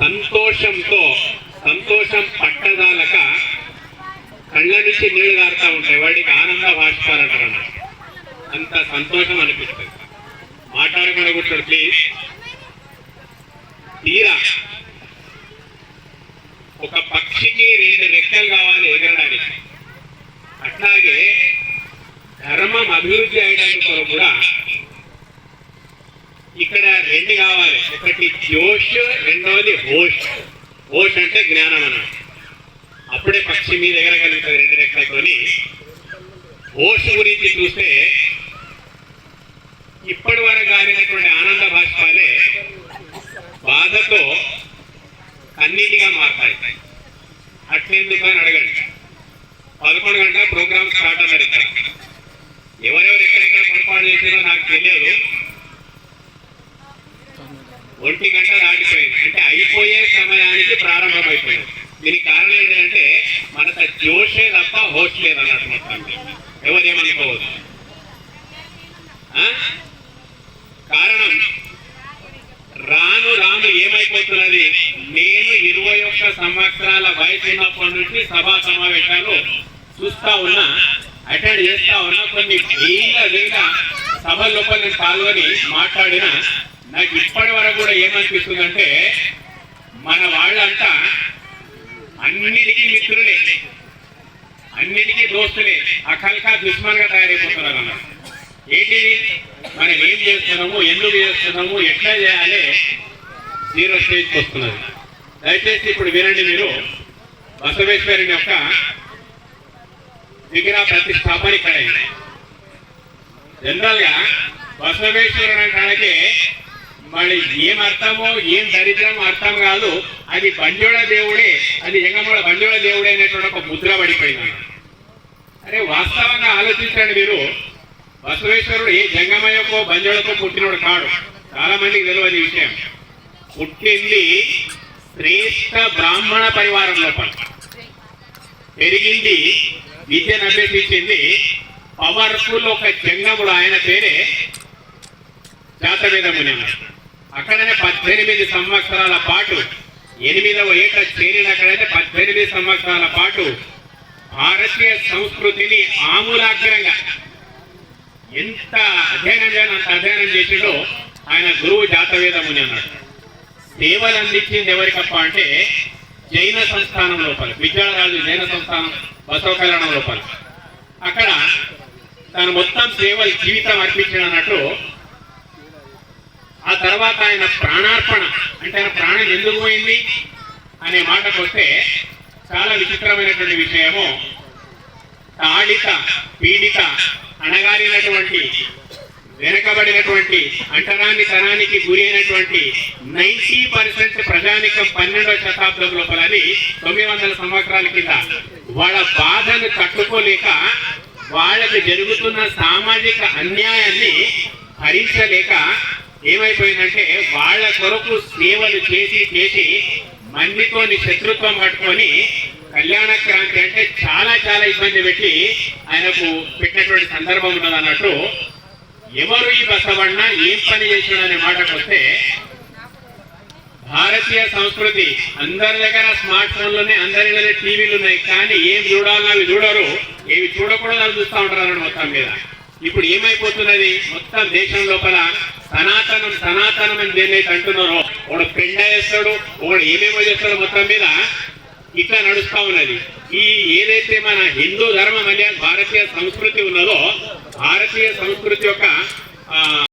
సంతోషంతో సంతోషం పట్టదాలక కళ్ళ నుంచి నీళ్ళు గారుతా ఉంటాయి. వాడికి ఆనంద భాష్పాలంటారు అన్నమాట. అంత సంతోషం అనిపిస్తుంది. మాట్లాడకుండా కూర్చోడు ప్లీజ్. తీరా. ఒక పక్షికి రెండు రెక్కలు కావాలి ఎగరడానికి. అట్లాగే ధర్మం అభివృద్ధి అయ్యడానికి కూడా ఇక్కడ రెండు కావాలి. ఒకటి జోష్ రెండవది హోష్ హోష్ అంటే జ్ఞానం అన్నమాట. అప్పుడే పక్షి మీ దగ్గర కలుగుతుంది రెండు రెక్కలతోని. హోష్ గురించి చూస్తే ఇప్పటి వరకు కాలినటువంటి ఆనంద భాష్పాలే బాధతో కన్నీటిగా మారుతాయి. అట్లెందుకు అని అడగండి. పదకొండు గంటల ప్రోగ్రామ్ స్టార్ట్ అన్నారు ఇక్కడ. ఎవరెవరు ఎక్కడెక్కడ పొరపాటు చేసారో నాకు తెలియదు. ఒంటి గంట దాటిపోయింది. అంటే అయిపోయే సమయానికి ప్రారంభమైపోయింది. దీనికి కారణం ఏంటంటే మనకు జోషే తప్ప హోష్ లేదన్నట్టు మొత్తం. ఎవరేమనుకోవద్దు ఆ? కారణం రాను రాను ఏమైపోతున్నది? నేను ఇరవై ఒక్క సంవత్సరాల వయసు ఉన్నప్పటి నుంచి సభా సమావేశాలు చూస్తా ఉన్నా అటెండ్ చేస్తా ఉన్నా కొన్ని వేల వేల సభ లోపల నేను పాల్గొని మాట్లాడిన నాకు ఇప్పటి వరకు కూడా ఏమనిపిస్తుందంటే మన వాళ్ళంతా అన్నిటికీ మిత్రులే. అన్నిటికీ దోస్తులే. అఖల్కా దుష్మన్గా తయారైపోతున్నారు అన్నమాట ఏంటిది? మనం ఏం చేస్తున్నాము? ఎందుకు చేస్తున్నాము? ఎట్లా చేయాలి? జీరో స్టేజ్కి వస్తున్నది. దయచేసి ఇప్పుడు వినండి మీరు. బసవేశ్వరుని యొక్క విగ్రహ ప్రతిష్టాపన ఇక్కడ జనరల్గా బసవేశ్వరుడు అనడానికి మరి ఏం అర్థమో ఏం దరిద్రం అర్థం కాదు. అది బంజోడ దేవుడే అది ఎంగమూడ బంజోడ దేవుడే అనేటువంటి ఒక ముద్ర పడిపోయింది. అరే వాస్తవంగా ఆలోచించండి మీరు. బసవేశ్వరుడు ఏ జంగమయ్యకో బంజోడకో పుట్టినోడు కాడు. చాలా మందికి తెలియదు విషయం. పుట్టింది శ్రేష్ఠ బ్రాహ్మణ పరివారం లోపల. పెరిగింది విద్యను అభ్యసించింది పవర్ఫుల్ ఒక జంగముడు ఆయన పేరే జాతవేదముని అన్నాడు అక్కడనే పద్దెనిమిది సంవత్సరాల పాటు ఎనిమిదవ ఏట చేరిన అక్కడనే పద్దెనిమిది సంవత్సరాల పాటు భారతీయ సంస్కృతిని ఆమూలాగ్రంగా ఎంత అధ్యయనం చేయాలి అంత అధ్యయనం చేసిండో ఆయన గురువు జాతవేదముని అన్నాడు. సేవలు అందించింది ఎవరికప్ప అంటే జైన సంస్థానం లోపల విద్యారాజు జైన సంస్థానం బసవ కళ్యాణం లోపల. అక్కడ తను మొత్తం సేవలు జీవితం అర్పించిన అన్నట్టు ఆ తర్వాత ఆయన ప్రాణార్పణ అంటే ఆయన ప్రాణం ఎందుకు పోయింది అనే మాటకు వస్తే చాలా విచిత్రమైనటువంటి విషయము. తాళిత పీడిత అణగారినటువంటి వెనకబడినటువంటి అంటరాని తనానికి గురి అయినటువంటి నైన్టీ పర్సెంట్ ప్రజానికం పన్నెండవ శతాబ్దం లోపలని తొమ్మిది వందల సంవత్సరాల కింద వాళ్ళ బాధను తట్టుకోలేక వాళ్ళకి జరుగుతున్న సామాజిక అన్యాయాన్ని భరించలేక ఏమైపోయిందంటే వాళ్ళ కొరకు సేవలు చేసి చేసి మందితోని శత్రుత్వం పట్టుకొని కళ్యాణ క్రాంతి అంటే చాలా చాలా ఇబ్బంది పెట్టి ఆయనకు పెట్టినటువంటి సందర్భం ఉన్నది అన్నట్టు ఎవరు ఈ బసవన్న ఏం పని చేసిన అనే మాటకు వస్తే భారతీయ సంస్కృతి అందరి దగ్గర స్మార్ట్ ఫోన్లోనే అందరి దగ్గర టీవీలు ఉన్నాయి కానీ ఏం చూడాలని అవి చూడరు ఏవి చూడకూడదు అని చూస్తూ ఉంటారు మొత్తం మీద. ఇప్పుడు ఏమైపోతున్నది? మొత్తం దేశం లోపల సనాతనం సనాతనం అని దేన్నైతే అంటున్నారో వాడు పెండ చేస్తాడు వాడు ఏమేమో చేస్తాడు మొత్తం మీద ఇట్లా నడుస్తా ఉన్నది. ఈ ఏదైతే మన హిందూ ధర్మం అనే భారతీయ సంస్కృతి ఉన్నదో భారతీయ సంస్కృతి యొక్క ఆ,